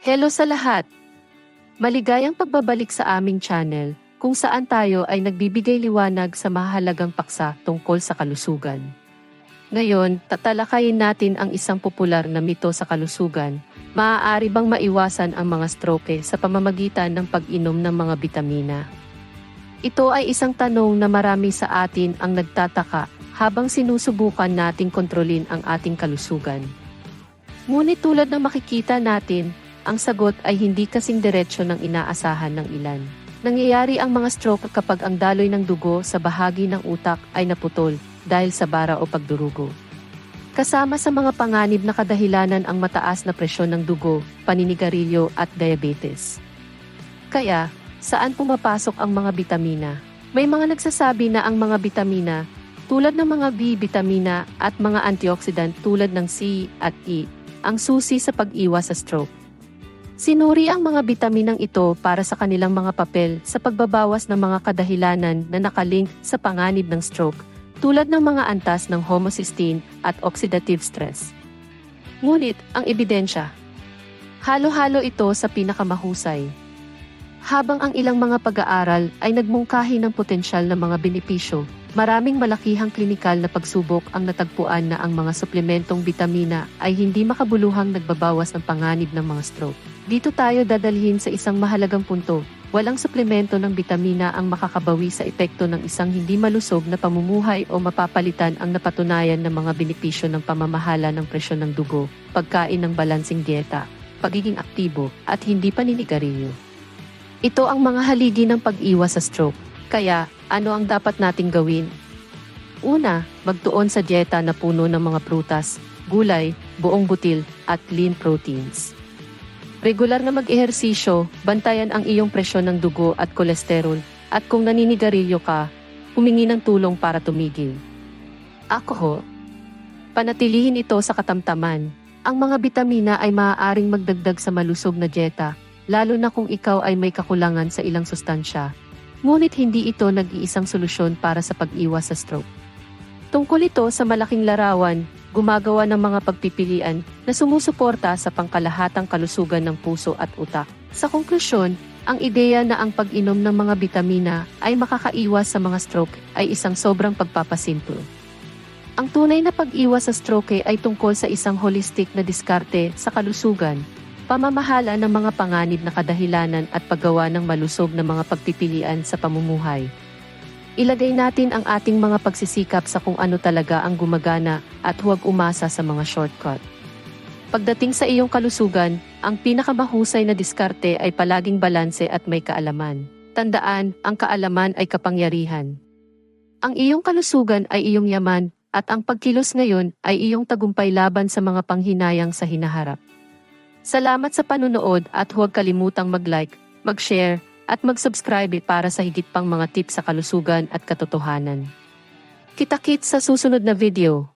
Hello sa lahat! Maligayang pagbabalik sa aming channel, kung saan tayo ay nagbibigay liwanag sa mahalagang paksa tungkol sa kalusugan. Ngayon, tatalakayin natin ang isang popular na mito sa kalusugan. Maaari bang maiwasan ang mga stroke sa pamamagitan ng pag-inom ng mga bitamina? Ito ay isang tanong na marami sa atin ang nagtataka habang sinusubukan nating kontrolin ang ating kalusugan. Ngunit tulad ng makikita natin, ang sagot ay hindi kasing diretsyo ng inaasahan ng ilan. Nangyayari ang mga stroke kapag ang daloy ng dugo sa bahagi ng utak ay naputol dahil sa bara o pagdurugo. Kasama sa mga panganib na kadahilanan ang mataas na presyon ng dugo, paninigarilyo at diabetes. Kaya, saan pumapasok ang mga bitamina? May mga nagsasabi na ang mga bitamina, tulad ng mga B bitamina at mga antioxidant tulad ng C at E, ang susi sa pag-iwas sa stroke. Sinuri ang mga bitaminang ito para sa kanilang mga papel sa pagbabawas ng mga kadahilanan na nakalink sa panganib ng stroke, tulad ng mga antas ng homocysteine at oxidative stress. Ngunit, ang ebidensya, halo-halo ito sa pinakamahusay. Habang ang ilang mga pag-aaral ay nagmungkahi ng potensyal na mga benepisyo, maraming malakihang klinikal na pagsubok ang natagpuan na ang mga suplementong bitamina ay hindi makabuluhang nagbabawas ng panganib ng mga stroke. Dito tayo dadalhin sa isang mahalagang punto. Walang suplemento ng bitamina ang makakabawi sa epekto ng isang hindi malusog na pamumuhay o mapapalitan ang napatunayan ng mga benepisyo ng pamamahala ng presyon ng dugo, pagkain ng balansing dieta, pagiging aktibo, at hindi paninigarilyo. Ito ang mga haligi ng pag-iwas sa stroke. Kaya, ano ang dapat nating gawin? Una, magtuon sa dieta na puno ng mga prutas, gulay, buong butil, at lean proteins. Regular na mag-ehersisyo, bantayan ang iyong presyon ng dugo at kolesterol, at kung naninigarilyo ka, humingi ng tulong para tumigil. Alcohol. Panatilihin ito sa katamtaman. Ang mga bitamina ay maaaring magdagdag sa malusog na dieta, lalo na kung ikaw ay may kakulangan sa ilang sustansya. Ngunit hindi ito nag-iisang solusyon para sa pag-iwas sa stroke. Tungkol ito sa malaking larawan, gumagawa ng mga pagpipilian na sumusuporta sa pangkalahatang kalusugan ng puso at utak. Sa konklusyon, ang ideya na ang pag-inom ng mga bitamina ay makakaiwas sa mga stroke ay isang sobrang pagpapasimple. Ang tunay na pag-iwas sa stroke ay tungkol sa isang holistic na diskarte sa kalusugan, pamamahala ng mga panganib na kadahilanan at paggawa ng malusog na mga pagpipilian sa pamumuhay. Ilagay natin ang ating mga pagsisikap sa kung ano talaga ang gumagana at huwag umasa sa mga shortcut. Pagdating sa iyong kalusugan, ang pinakamahusay na diskarte ay palaging balanse at may kaalaman. Tandaan, ang kaalaman ay kapangyarihan. Ang iyong kalusugan ay iyong yaman, at ang pagkilos ngayon ay iyong tagumpay laban sa mga panghinayang sa hinaharap. Salamat sa panunood at huwag kalimutang mag-like, mag-share, at mag-subscribe para sa higit pang mga tips sa kalusugan at katotohanan. Kita-kits sa susunod na video.